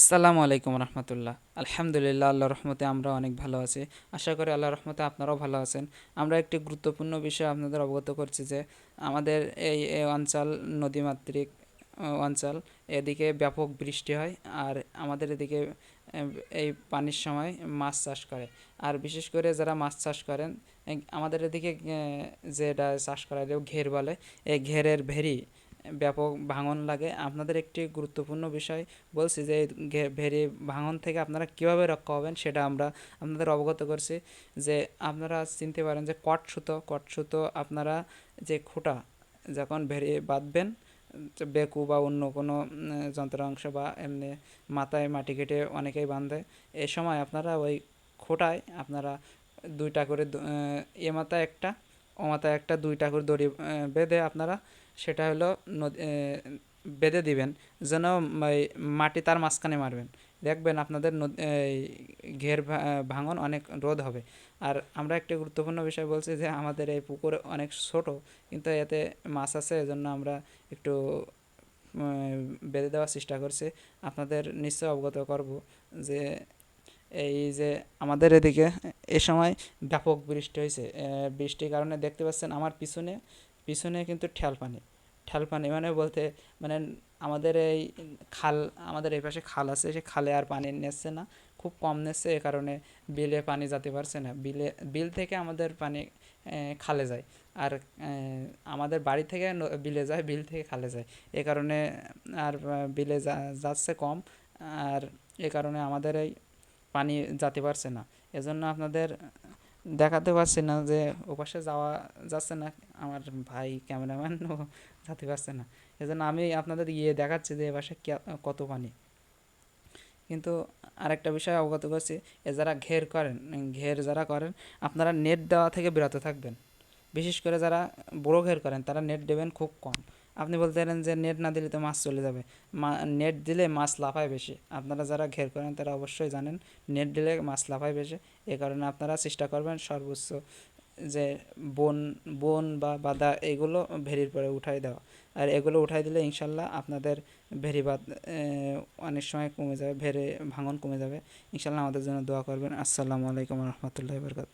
আসসালামু আলাইকুম রহমতুল্লাহ। আলহামদুলিল্লাহ আল্লাহ রহমতে আমরা অনেক ভালো আছি। আশা করি আল্লাহ রহমতে আপনারাও ভালো আছেন। আমরা একটি গুরুত্বপূর্ণ বিষয় আপনাদের অবগত করছি যে, আমাদের এই অঞ্চল নদীমাতৃক অঞ্চল, এদিকে ব্যাপক বৃষ্টি হয় আর আমাদের এদিকে এই পানির সময় মাছ চাষ করে। আর বিশেষ করে যারা মাছ চাষ করেন আমাদের এদিকে যেটা চাষ করা ঘের বলে। এই ঘেরের ভেরি ব্যাপক ভাঙন লাগে। আপনাদের একটি গুরুত্বপূর্ণ বিষয় বলছি যে ভেরি ভাঙন থেকে আপনারা কীভাবে রক্ষা হবেন সেটা আমরা আপনাদের অবগত করছি যে, আপনারা চিনতে পারেন যে, কট সুতো কট সুতো আপনারা যে খুঁটা যখন ভেরি বাঁধবেন বেকু বা অন্য কোনো যন্ত্রাংশ বা এমনি মাথায় মাটি কেটে অনেকেই বাঁধে, এ সময় আপনারা ওই খোঁটায় আপনারা দুইটা করে এ মাথায় একটা মাথায় একটা দুইটা করে দড়ি বেঁধে আপনারা সেটা হলো নদী বেঁধে দিবেন, যেন মাটি তার মাঝখানে মারবেন। দেখবেন আপনাদের ঘের ভাঙন অনেক রোধ হবে। আর আমরা একটা গুরুত্বপূর্ণ বিষয় বলছি যে, আমাদের এই পুকুর অনেক ছোট, কিন্তু এতে মাছ আছে, এজন্য আমরা একটু বেঁধে দেওয়ার চেষ্টা করছি। আপনাদের নিশ্চয় অবগত করব যে এই যে আমাদের এদিকে এ সময় ব্যাপক বৃষ্টি হয়েছে। বৃষ্টির কারণে দেখতে পাচ্ছেন আমার পিছনে পিছনে কিন্তু ঠেল পানি ঠেল পানি মানে বলতে মানে আমাদের এই খাল, আমাদের এই পাশে খাল আছে, সে খালে আর পানি নিচ্ছে না, খুব কম নিচ্ছে এ কারণে বিলে পানি যেতে পারছে না। বিলে, বিল থেকে আমাদের পানি খালে যায়। আর আমাদের বাড়ি থেকে বিলে যায়, বিল থেকে খালে যায়। এ কারণে আর বিলে যাচ্ছে কম। আর এ কারণে আমাদের এই পানি যেতে পারছে না। এজন্য আপনাদের দেখাতে পারছি না যে ওপাশে যাওয়া যাচ্ছে না, আমার ভাই ক্যামেরাম্যান ও যেতে পারছে না। এজন্য আমি আপনাদের গিয়ে দেখাচ্ছি যে এপাশে কত পানি। কিন্তু আরেকটা বিষয় অবগত করছি, এ যারা ঘের করেন, ঘের যারা করেন, আপনারা নেট দেওয়া থেকে বিরত থাকবেন। বিশেষ করে যারা বড় ঘের করেন, তারা নেট দেবেন খুব কম। আপনি বলতে পারেন যে নেট না দিলে তো মাছ চলে যাবে। নেট দিলে মাছ লাফায় বেশি। আপনারা যারা ঘের করেন, তারা অবশ্যই জানেন নেট দিলে মাছ লাফায় বেশি। এ কারণে আপনারা চেষ্টা করবেন সর্বোচ্চ যে বন বন বা বাদা এগুলো ভেরির পরে উঠাই দেওয়া। আর এগুলো উঠাই দিলে ইনশাল্লাহ আপনাদের ভেরি বাদ অনেক সময় কমে যাবে ভেরে ভাঙন কমে যাবে। ইনশাল্লাহ আমাদের জন্য দোয়া করবেন। আসসালামু আলাইকুম রহমতুল্লাহ বরকাত